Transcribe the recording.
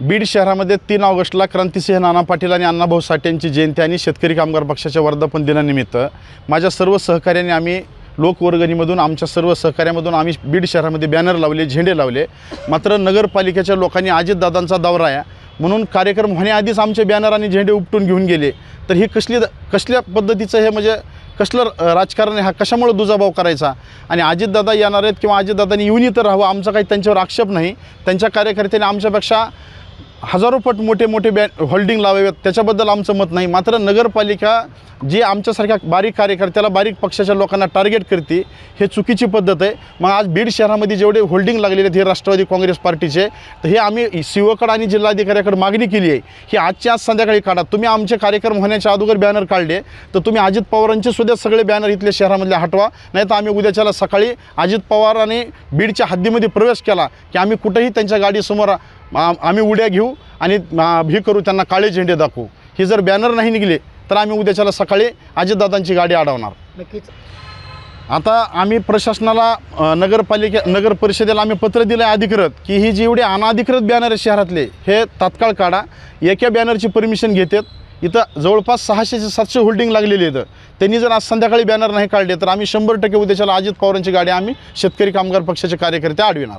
बीड शहरामध्ये तीन ऑगस्टला क्रांतिसिंह नाना पाटील आणि अण्णाभाऊ साठे यांची जयंती आणि शेतकरी कामगार पक्षाच्या वर्धापन दिनानिमित्त माझ्या सर्व सहकार्याने आम्ही लोकवर्गणीमधून आमच्या सर्व सहकार्यामधून आम्ही बीड शहरामध्ये बॅनर लावले झेंडे लावले. मात्र नगरपालिकेच्या लोकांनी अजितदादांचा दौरा आहे. म्हणून कार्यक्रम होण्याआधीच आमचे बॅनर आणि झेंडे उपटून घेऊन गेले. तर हे कसली कसल्या पद्धतीचं हे म्हणजे कसलं राजकारण आहे? हा कशामुळे दुजाभाव करायचा? आणि अजितदादा येणार आहेत किंवा अजितदादांनी येऊन इथं राहावं आमचा काही त्यांच्यावर आक्षेप नाही. त्यांच्या कार्यकर्त्यांनी आमच्यापेक्षा हजारो पट मोठे मोठे बॅ होल्डिंग लावावेत. त्याच्याबद्दल आमचं मत नाही. मात्र नगरपालिका जी आमच्यासारख्या बारीक कार्यकर्त्याला बारीक पक्षाच्या लोकांना टार्गेट करते हे चुकीची पद्धत आहे. मग आज बीड शहरामध्ये जेवढे होल्डिंग लागलेले आहेत हे राष्ट्रवादी काँग्रेस पार्टीचे तर हे आम्ही सीओकडे आणि जिल्हाधिकाऱ्याकडे मागणी केली आहे की आजच्या आज संध्याकाळी काढा. तुम्ही आमचे कार्यक्रम होण्याच्या अगोदर बॅनर काढले तर तुम्ही अजित पवारांचे सुद्धा सगळे बॅनर इथल्या शहरामधले हटवा. नाही तर आम्ही उद्याच्याला सकाळी अजित पवारांनी बीडच्या हद्दीमध्ये प्रवेश केला की आम्ही कुठेही त्यांच्या गाडीसमोर आम्ही उड्या घेऊ आणि हे करू त्यांना काळे झेंडे दाखवू. हे जर बॅनर नाही निघले तर आम्ही उद्याच्याला सकाळी अजितदादांची गाडी अडवणार. नक्कीच. आता आम्ही प्रशासनाला नगरपालिके नगर परिषदेला आम्ही पत्र दिलं आहे अधिकृत की ही जेवढे अनाधिकृत बॅनर आहेत शहरातले हे तात्काळ काढा. एका बॅनरची परमिशन घेतात. इथं जवळपास सहाशे ते सातशे होल्डिंग लागलेली आहेत. त्यांनी जर आज संध्याकाळी बॅनर नाही काढले तर आम्ही शंभर टक्के उद्याच्याला अजित पवारांची गाडी आम्ही शेतकरी कामगार पक्षाचे कार्यकर्ते अडविणार